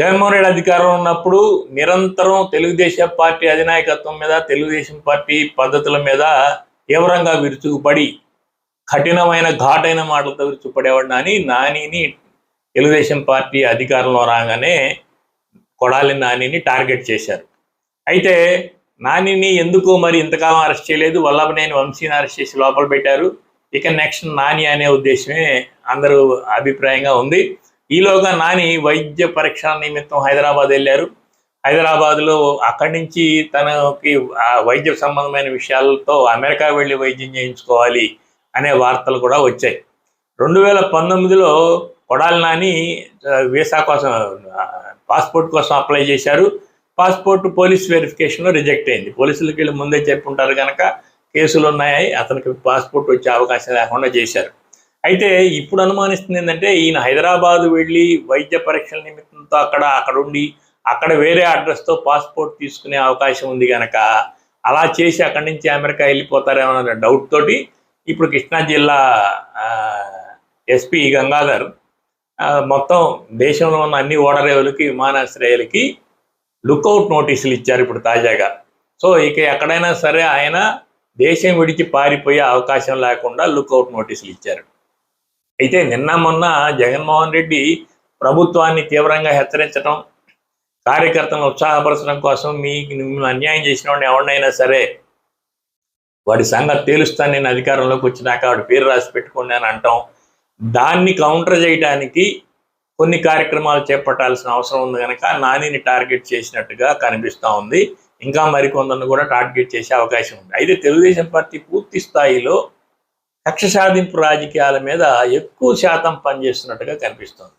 జగన్మోహన్ రెడ్డి అధికారంలో ఉన్నప్పుడు నిరంతరం తెలుగుదేశం పార్టీ అధినాయకత్వం మీద తెలుగుదేశం పార్టీ పద్ధతుల మీద తీవ్రంగా విరుచుకుపడి కఠినమైన ఘాటైన మాటలతో విరుచుకుపడేవాడిని అని నానిని తెలుగుదేశం పార్టీ అధికారంలో రాగానే కొడాలి నానిని టార్గెట్ చేశారు. అయితే నానిని ఎందుకు మరి ఇంతకాలం అరెస్ట్ చేయలేదు. వల్లభనేని వంశీని అరెస్ట్ చేసి లోపల పెట్టారు. ఇక నెక్స్ట్ నాని అనే ఉద్దేశమే అందరూ అభిప్రాయంగా ఉంది. ఈలోగా నాని వైద్య పరీక్ష నిమిత్తం హైదరాబాద్ వెళ్ళారు. హైదరాబాద్లో అక్కడి నుంచి తనకి ఆ వైద్య సంబంధమైన విషయాలతో అమెరికా వెళ్ళి వైద్యం చేయించుకోవాలి అనే వార్తలు కూడా వచ్చాయి. రెండు వేల పంతొమ్మిదిలో కొడాలి నాని వీసా కోసం పాస్పోర్ట్ కోసం అప్లై చేశారు. పాస్పోర్ట్ పోలీస్ వెరిఫికేషన్లో రిజెక్ట్ అయింది. పోలీసులకి వెళ్ళి ముందే చెప్పుంటారు కనుక కేసులు ఉన్నాయి అతనికి పాస్పోర్ట్ వచ్చే అవకాశం లేకుండా చేశారు. అయితే ఇప్పుడు అనుమానిస్తుంది ఏంటంటే ఈయన హైదరాబాద్ వెళ్ళి వైద్య పరీక్షల నిమిత్తంతో అక్కడ అక్కడ ఉండి అక్కడ వేరే అడ్రస్తో పాస్పోర్ట్ తీసుకునే అవకాశం ఉంది కనుక అలా చేసి అక్కడి నుంచి అమెరికా వెళ్ళిపోతారేమో అనే డౌట్ తోటి ఇప్పుడు కృష్ణా జిల్లా ఎస్పీ గంగాధర్ మొత్తం దేశంలో ఉన్న అన్ని ఓడరేవులకి విమానాశ్రయాలకి లుక్అవుట్ నోటీసులు ఇచ్చారు ఇప్పుడు తాజాగా. సో ఇక ఎక్కడైనా సరే ఆయన దేశం విడిచి పారిపోయే అవకాశం లేకుండా లుక్అవుట్ నోటీసులు ఇచ్చారు. అయితే నిన్న మొన్న జగన్మోహన్ రెడ్డి ప్రభుత్వాన్ని తీవ్రంగా హెచ్చరించడం కార్యకర్తలను ఉత్సాహపరచడం కోసం మీకు మిమ్మల్ని అన్యాయం చేసిన వాడిని ఎవరినైనా సరే వాడి సంగతి తేలుస్తాను నేను అధికారంలోకి వచ్చినాక వాడి పేరు రాసి పెట్టుకోండి అని అంటాం. దాన్ని కౌంటర్ చేయడానికి కొన్ని కార్యక్రమాలు చేపట్టాల్సిన అవసరం ఉంది కనుక నానిని టార్గెట్ చేసినట్టుగా కనిపిస్తూ ఉంది. ఇంకా మరికొందరిని కూడా టార్గెట్ చేసే అవకాశం ఉంది. అయితే తెలుగుదేశం పార్టీ పూర్తి స్థాయిలో కక్ష సాధింపు రాజకీయాల మీద ఎక్కువ శాతం పనిచేస్తున్నట్టుగా కనిపిస్తుంది.